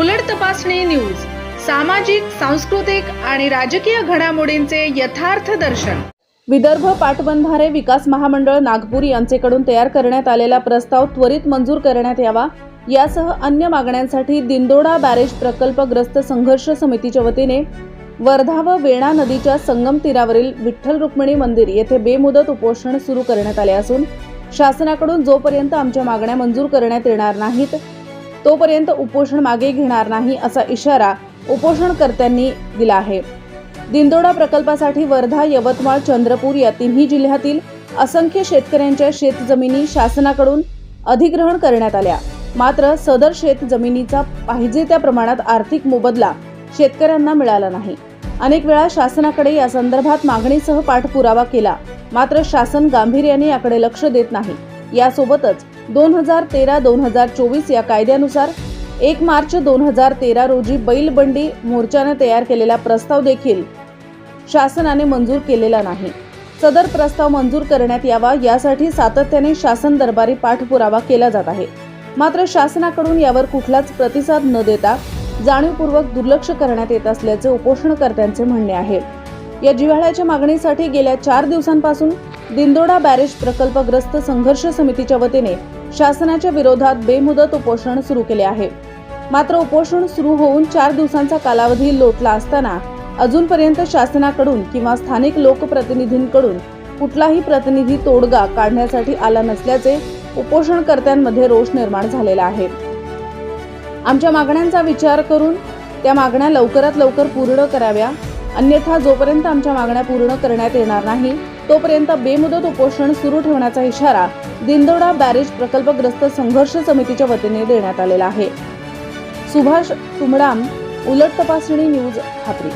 उलट तपासणी न्यूज सामाजिक सांस्कृतिक आणि राजकीय घडामोडींचे यथार्थ दर्शन. विदर्भ पाटबंधारे विकास महामंडळ नागपूर यांचेकडून तयार करण्यात आलेला प्रस्ताव त्वरित मंजूर करण्यात यावा यासह अन्य मागण्यांसाठी दिंदोडा बॅरेज प्रकल्पग्रस्त संघर्ष समितीच्या वतीने वर्धा व वेणा नदीच्या संगम तीरावरील विठ्ठल रुक्मिणी मंदिर येथे बेमुदत उपोषण सुरू करण्यात आले असून शासनाकडून जोपर्यंत आमच्या मागण्या मंजूर करण्यात येणार नाहीत तोपर्यंत उपोषण मागे घेणार नाही असा इशारा उपोषणकर्त्यांनी दिला आहे. दिंदोडा प्रकल्पासाठी वर्धा यवतमाळ चंद्रपूर या तिन्ही जिल्ह्यातील असंख्य शेतकऱ्यांच्या शेतजमिनी शासनाकडून अधिग्रहण करण्यात आल्या. मात्र सदर शेत जमिनीचा पाहिजे त्या प्रमाणात आर्थिक मोबदला शेतकऱ्यांना मिळाला नाही. अनेक वेळा शासनाकडे या संदर्भात मागणीसह पाठपुरावा केला. मात्र शासन गांभीर्याने याकडे लक्ष देत नाही. यासोबतच दोन हजार तेरा दोन हजार चोवीस या कायद्यानुसार एक मार्च दोन हजार तेरा रोजी बैलबंडी मोर्चाने तयार केलेला प्रस्ताव देखील शासनाने मंजूर केलेला नाही. सदर प्रस्ताव मंजूर करण्यात यावा यासाठी सातत्याने शासन दरबारी पाठपुरावा केला जात आहे. मात्र शासनाकडून यावर कुठलाच प्रतिसाद न देता जाणीवपूर्वक दुर्लक्ष करण्यात येत असल्याचे उपोषणकर्त्यांचे म्हणणे आहे. या जिव्हाळ्याच्या मागणीसाठी गेल्या चार दिवसांपासून दिंदोडा बॅरेज प्रकल्पग्रस्त संघर्ष समितीच्या वतीने शासनाच्या विरोधात बेमुदत उपोषण सुरू केले आहे. मात्र उपोषण सुरू होऊन चार दिवसांचा कालावधी लोटला असताना अजूनपर्यंत शासनाकडून किंवा स्थानिक लोकप्रतिनिधींकडून कुठलाही प्रतिनिधी तोडगा काढण्यासाठी आला नसल्याचे उपोषणकर्त्यांमध्ये रोष निर्माण झालेला आहे. आमच्या मागण्यांचा विचार करून त्या मागण्या लवकरात लवकर पूर्ण कराव्या. अन्यथा जोपर्यंत आमच्या मागण्या पूर्ण करण्यात येणार नाही तोपर्यंत बेमुदत उपोषण सुरू ठेवण्याचा इशारा दिंदोडा बॅरेज प्रकल्पग्रस्त संघर्ष समितीच्या वतीने देण्यात आलेला आहे. सुभाष तुमडाम उलट तपासणी न्यूज खात्री.